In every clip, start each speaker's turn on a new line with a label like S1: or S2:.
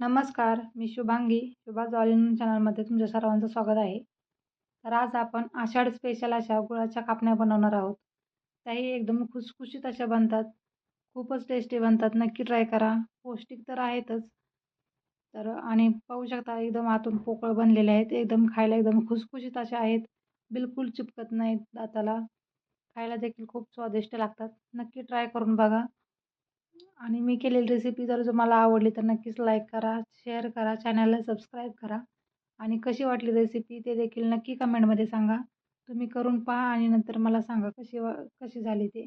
S1: नमस्कार मी शुभांगी. शुभा जॉलिन चॅनलमध्ये तुमच्या सर्वांचं स्वागत आहे. तर आज आपण आषाढ स्पेशल अशा गुळाच्या कापण्या बनवणार आहोत. त्याही एकदम खुसखुशीत अशा बनतात. खूपच टेस्टी बनतात. नक्की ट्राय करा. पौष्टिक तर आहेतच. तर आणि पाहू शकता एकदम आतून पोकळ बनलेले आहेत. एकदम खायला एकदम खुसखुशीत असे आहेत. बिलकुल चिपकत नाहीत दाताला. खायला देखील खूप स्वादिष्ट लागतात. नक्की ट्राय करून बघा. आणि मी केलेली रेसिपी जर तुम्हाला आवडली तर नक्कीच लाईक करा शेअर करा चॅनलला सबस्क्राईब करा. आणि कशी वाटली रेसिपी ते देखील नक्की कमेंटमध्ये सांगा. तुम्ही करून पहा आणि नंतर मला सांगा कशी वा कशी झाली ते.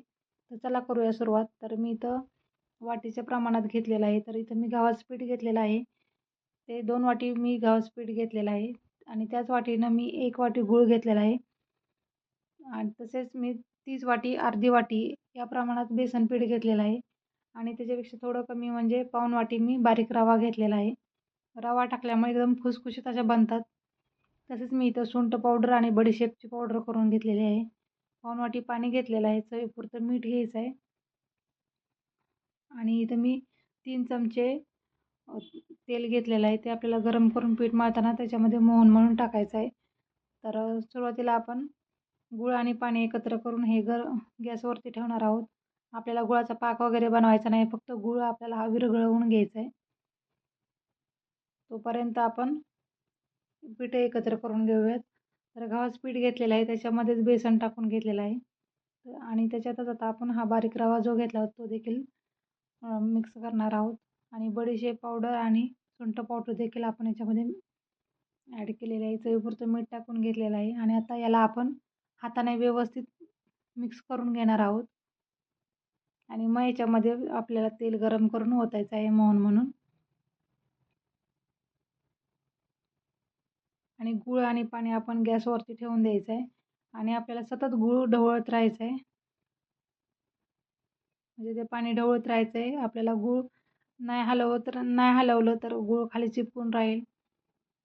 S1: तर चला करूया सुरुवात. तर मी इथं वाटीच्या प्रमाणात घेतलेलं आहे. तर इथं मी गव्हाचं पीठ घेतलेलं आहे. ते दोन वाटी मी गव्हाचं पीठ घेतलेलं आहे. आणि त्याच वाटीनं मी एक वाटी गूळ घेतलेला आहे. आणि तसेच मी तीच वाटी अर्धी वाटी या प्रमाणात बेसन पीठ घेतलेलं आहे. आणि त्याच्यापेक्षा थोडं कमी म्हणजे पाऊण वाटी मी बारीक रवा घेतलेला आहे. रवा टाकल्यामुळे एकदम खुसखुशीत अशा बनतात. तसेच मी इथं सुंठ पावडर आणि बडीशेपची पावडर करून घेतलेली आहे. पाऊण वाटी पाणी घेतलेलं आहे. चवीपुरतं मीठ घ्यायचं आहे. आणि इथं मी तीन चमचे तेल घेतलेलं आहे. ते आपल्याला गरम करून पीठ मळताना त्याच्यामध्ये मोहन म्हणून टाकायचं आहे. तर सुरुवातीला आपण गूळ आणि पाणी एकत्र करून हे गर गॅसवरती ठेवणार आहोत. आपल्याला गुळाचा पाक वगैरे बनवायचा नाही फक्त गुळ आपल्याला हा विरघळवून घ्यायचा आहे तोपर्यंत आपण पीठ एकत्र करून घेऊयात. तर गव्हाचं पीठ घेतलेलं आहे त्याच्यामध्येच बेसन टाकून घेतलेलं आहे. आणि त्याच्यातच आता आपण हा बारीक रवा जो घेतला होता तो देखील मिक्स करणार आहोत. आणि बडीशेप पावडर आणि सुंठ पावडर देखील आपण याच्यामध्ये ॲड केलेलं आहे. चवीपुरतं मीठ टाकून घेतलेलं आहे. आणि आता याला आपण हाताने व्यवस्थित मिक्स करून घेणार आहोत. आणि मग याच्यामध्ये आपल्याला तेल गरम करून ओतायचं आहे मोहन म्हणून. आणि गूळ आणि पाणी आपण गॅसवरती ठेवून द्यायचं आहे. आणि आपल्याला सतत गूळ ढवळत राहायचं आहे. म्हणजे ते पाणी ढवळत राहायचं आहे. आपल्याला गूळ नाही हलवलं तर नाही हलवलं तर गूळ खाली चिपकून राहील.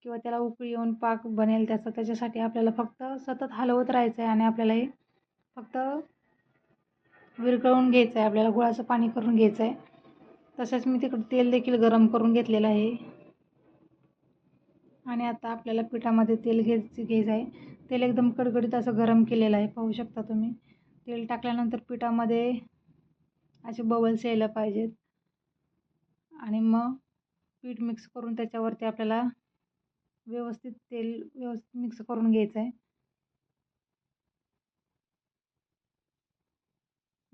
S1: किंवा त्याला उकळी येऊन पाक बनेल त्याचा त्याच्यासाठी आपल्याला फक्त सतत हलवत राहायचं आहे. आणि आपल्याला हे फक्त विरघळवून घ्यायचं आहे आपल्याला गुळाचं पाणी करून घ्यायचं आहे तसंच मी तिकडं तेल देखील गरम करून घेतलेलं आहे. आणि आता आपल्याला पिठामध्ये तेल घ्यायचं घ्यायचं आहे तेल एकदम कडकडीत असं गरम केलेलं आहे पाहू शकता तुम्ही. तेल टाकल्यानंतर पिठामध्ये असे बबल्स यायला पाहिजेत. आणि मग पीठ मिक्स करून त्याच्यावरती आपल्याला व्यवस्थित तेल व्यवस्थित मिक्स करून घ्यायचं आहे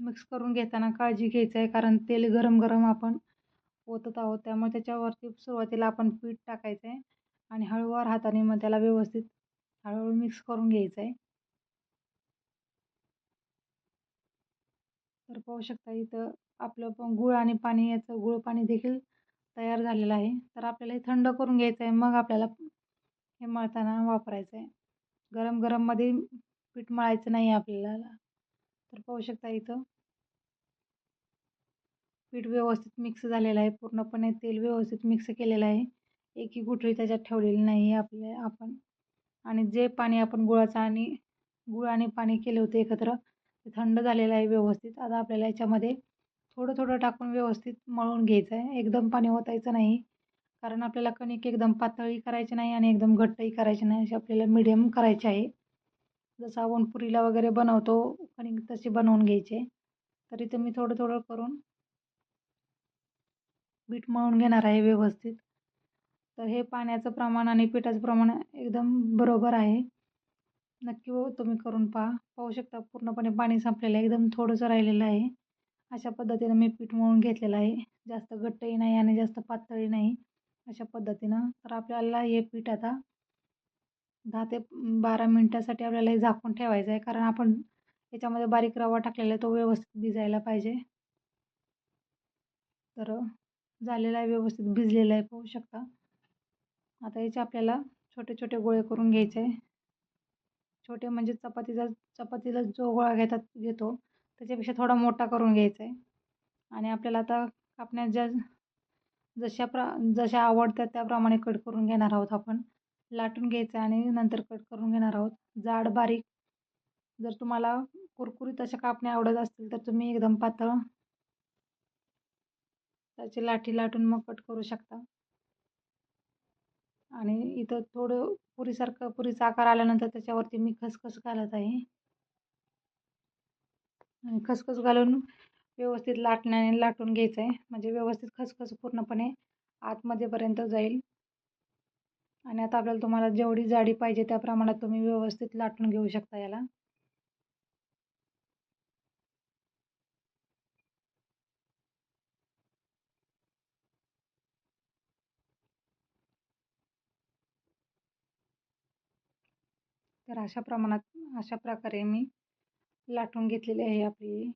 S1: मिक्स करून घेताना काळजी घ्यायचं आहे कारण तेल गरम गरम आपण ओतत आहोत त्यामुळे त्याच्यावरती सुरुवातीला आपण पीठ टाकायचं आहे आणि हळूवार हाताने मग त्याला व्यवस्थित हळूहळू मिक्स करून घ्यायचं आहे तर पाहू शकता इथं आपलं पण गूळ आणि पाणी याचं गूळ पाणी देखील तयार झालेलं आहे. तर आपल्याला हे थंड करून घ्यायचं आहे मग आपल्याला हे मळताना वापरायचं आहे गरम गरममध्ये पीठ मळायचं नाही आपल्याला. तर पाहू शकता इथं. पीठ व्यवस्थित मिक्स झालेलं आहे. पूर्णपणे तेल व्यवस्थित मिक्स केलेलं आहे. एकही गुठळी त्याच्यात ठेवलेली नाही आहे आपल्या आपण. आणि जे पाणी आपण गुळाचं आणि गुळ आणि पाणी केले होते एकत्र ते थंड झालेलं आहे व्यवस्थित. आता आपल्याला याच्यामध्ये थोडं थोडं टाकून व्यवस्थित मळून घ्यायचं आहे. एकदम पाणी ओतायचं नाही. कारण आपल्याला कणिक एकदम पातळी करायची नाही आणि एकदम घट्टही करायची नाही. अशी आपल्याला मिडियम करायची आहे. जसं आपण पुरीला वगैरे बनवतो कणिक तशी बनवून घ्यायचे. तरी तर मी थोडं थोडं करून पीठ मळून घेणार आहे व्यवस्थित. तर हे पाण्याचं प्रमाण आणि पिठाचं प्रमाण एकदम बरोबर आहे. नक्की हो, तुम्ही करून पहा. पाहू शकता पूर्णपणे पाणी संपलेलं आहे. एकदम थोडंसं राहिलेलं आहे. अशा पद्धतीनं मी पीठ मळून घेतलेलं आहे. जास्त घट्टही नाही आणि जास्त पातळी नाही. अशा पद्धतीनं. तर आपल्याला हे पीठ आता दहा ते बारा मिनटासाठी आपल्याला हे झाकून ठेवायचं आहे कारण आपण याच्यामध्ये बारीक रवा टाकलेला आहे तो व्यवस्थित भिजायला पाहिजे. तर झालेला आहे व्यवस्थित भिजलेला आहे पाहू शकता. आता याचे आपल्याला छोटे छोटे गोळे करून घ्यायचे आहे. छोटे म्हणजे चपातीचा चपातीला जो गोळा घेतात घेतो त्याच्यापेक्षा थोडा मोठा करून घ्यायचा आहे. आणि आपल्याला आता कापण्यात ज्या जशा प्र जशा आवडतात त्याप्रमाणे कट करून घेणार आहोत आपण. लाटून घ्यायचं आणि नंतर कट करून घेणार आहोत. जाड बारीक. जर तुम्हाला कुरकुरीत अशा कापण्या आवडत असतील तर तुम्ही एकदम पातळ त्याची लाठी लाटून मग कट करू शकता. आणि इथं थोडं पुरीसारखं पुरीचा आकार आल्यानंतर त्याच्यावरती मी खसखस घालत आहे. आणि खसखस घालून व्यवस्थित लाटण्याने लाटून घ्यायचं आहे म्हणजे व्यवस्थित खसखस पूर्णपणे आतमध्येपर्यंत जाईल. आणि आता आपल्याला तुम्हाला जेवढी जाडी पाहिजे त्या प्रमाणात तुम्ही व्यवस्थित लाटून घेऊ शकता याला. तर अशा प्रमाणात अशा प्रकारे मी लाटून घेतलेली आहे आपली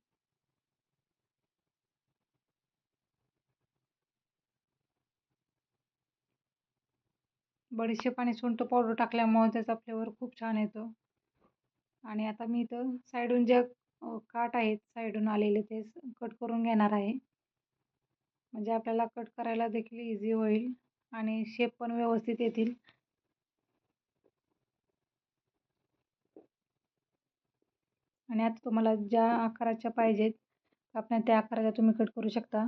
S1: बडीशेप आणि सुंठ पावडर टाकल्यामुळे त्याचा फ्लेवर खूप छान येतो. आणि आता मी इथं साईडून ज्या काट आहेत साईडून आलेले ते कट करून घेणार आहे. म्हणजे आपल्याला कट करायला देखील इझी होईल आणि शेप पण व्यवस्थित येतील. आणि आता तुम्हाला ज्या आकाराच्या पाहिजेत कापण्या त्या आकाराच्या तुम्ही कट करू शकता.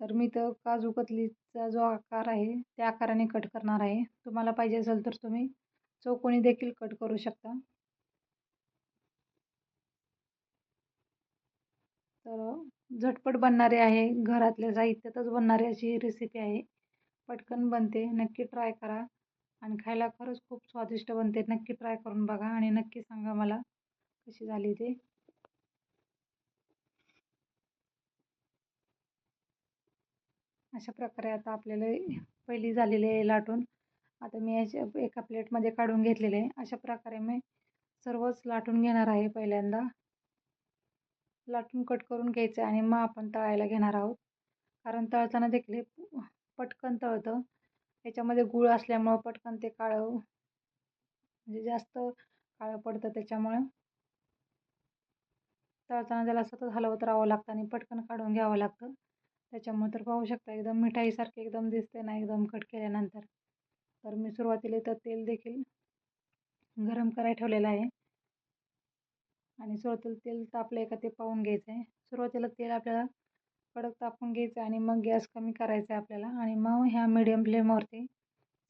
S1: तर मी तर काजू कतलीचा जो आकार आहे त्या आकाराने कट करणार आहे. तुम्हाला पाहिजे असेल तर तुम्ही चौकोनी देखील कट करू शकता. तर झटपट बनणारे आहे घरातल्या साहित्यातच बनणारी अशी रेसिपी आहे. पटकन बनते नक्की ट्राय करा. आणि खायला खरंच खूप स्वादिष्ट बनते. नक्की ट्राय करून बघा आणि नक्की सांगा मला कशी झाली ते. अशा प्रकारे आता आपल्याला पहिली झालेली आहे लाटून. आता मी याच्या एका प्लेटमध्ये काढून घेतलेले आहे. अशा प्रकारे मी सर्वच लाटून घेणार आहे पहिल्यांदा. लाटून कट करून घ्यायचं आणि मग आपण तळायला घेणार आहोत. कारण तळताना देखील पटकन तळतं. याच्यामध्ये गूळ असल्यामुळं पटकन ते काळं म्हणजे जास्त काळं पडतं त्याच्यामुळं. तळताना त्याला सतत हलवत राहावं लागतं आणि पटकन काढून घ्यावं लागतं. त्याच्यामुळे तर पाहू शकता एकदम मिठाईसारखे एकदम दिसते ना एकदम कट केल्यानंतर. तर मी सुरुवातीला तर तेल देखील गरम करायला ठेवलेलं आहे. आणि सुरुवातीला तेल तापलं आहे का ते पाहून घ्यायचं आहे सुरुवातीला तेल आपल्याला कडक तापून घ्यायचं आणि मग गॅस कमी करायचा आहे आपल्याला. आणि मग ह्या मिडियम फ्लेमवरती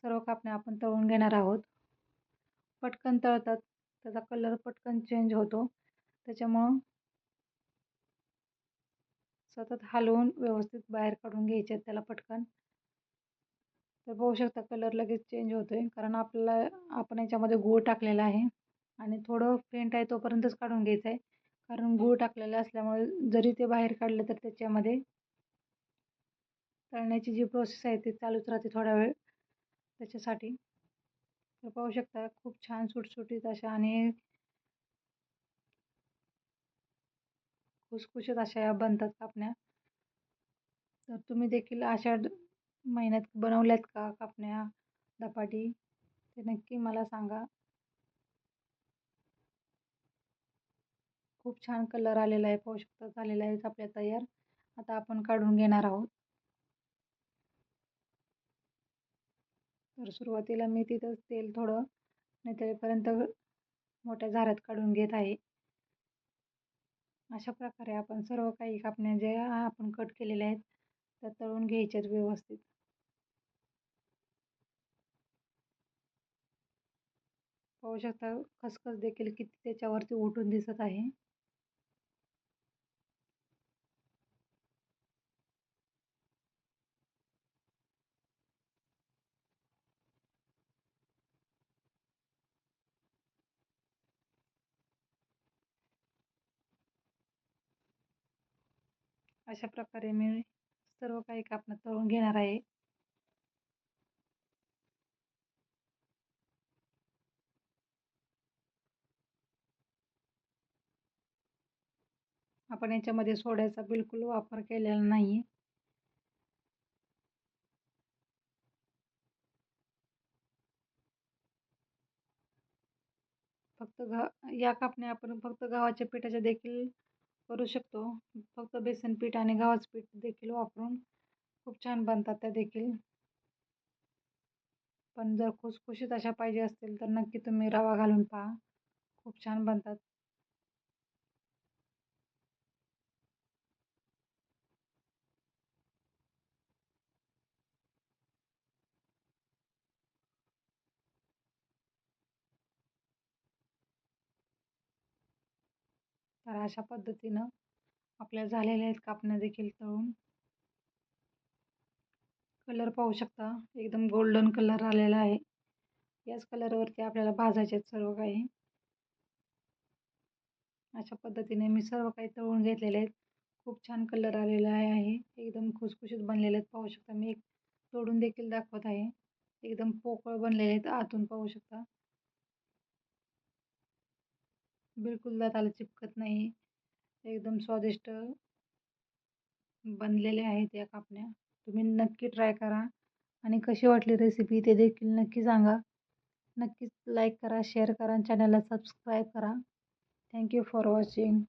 S1: सर्व कापण्या आपण तळून घेणार आहोत. पटकन तळतात. त्याचा कलर पटकन चेंज होतो. त्याच्यामुळं सतत हलवून व्यवस्थित बाहेर काढून घ्यायचे आहेत त्याला पटकन. तर पाहू शकता कलर लगेच चेंज होतो आहे कारण आपल्याला आपण याच्यामध्ये गूळ टाकलेला आहे. आणि थोडं फेंट आहे तोपर्यंतच काढून घ्यायचं आहे. कारण गूळ टाकलेलं असल्यामुळे जरी ते बाहेर काढलं तर त्याच्यामध्ये तळण्याची जी प्रोसेस आहे ती चालूच राहते थोडा वेळ त्याच्यासाठी. तर पाहू शकता खूप छान सुटसुटीत अशा आणि खुसखुशीत अशा या बनतात कापण्या. तर तुम्ही देखील अशा महिन्यात बनवल्यात का कापण्या धपाटी? ते नक्की मला सांगा. खूप छान कलर आलेला आहे पाहू शकता झालेला आहे आपल्या तयार. आता आपण काढून घेणार आहोत. तर सुरुवातीला मी तिथं तेल थोडं नितळेपर्यंत मोठ्या झाऱ्यात काढून घेत आहे. अशा प्रकारे आपण सर्व काही कापण्या ज्या आपण कट केलेल्या आहेत त्या तळून घ्यायच्यात व्यवस्थित. पाहू शकता खसखस देखील किती त्याच्यावरती उठून दिसत आहे. अशा प्रकारे मी सर्व काही कापणं तळून घेणार आहे. आपण याच्यामध्ये सोड्याचा बिलकुल वापर केलेला नाही फक्त घा या कापण्या आपण फक्त गव्हाच्या पिठाच्या देखील करू शकतो. फक्त बेसन पीठ आणि गव्हाचं पीठ देखील वापरून खूप छान बनतात त्या देखील. पण जर खुसखुशीत अशा पाहिजे असतील तर नक्की तुम्ही रवा घालून पहा. खूप छान बनतात. तर अशा पद्धतीनं आपल्या झालेल्या आहेत कापण्या देखील तळून. कलर पाहू शकता. एकदम गोल्डन कलर आलेला आहे. याच कलरवरती आपल्याला भाजायचे आहेत सर्व काही. अशा पद्धतीने मी सर्व काही तळून घेतलेले आहेत. खूप छान कलर आलेला आहे. एकदम खुसखुशीत बनलेले आहेत. पाहू शकता मी एक तोडून देखील दाखवत आहे. एकदम पोकळ बनलेले आहेत. आतून पाहू शकता. बिलकुल दाताला चिपकत नाही. एकदम स्वादिष्ट बनलेले आहेत या कापण्या. तुम्ही नक्की ट्राय करा. आणि कशी वाटली रेसिपी ते देखील नक्की सांगा. नक्कीच लाईक करा शेअर करा चॅनलला सबस्क्राईब करा. Thank you for watching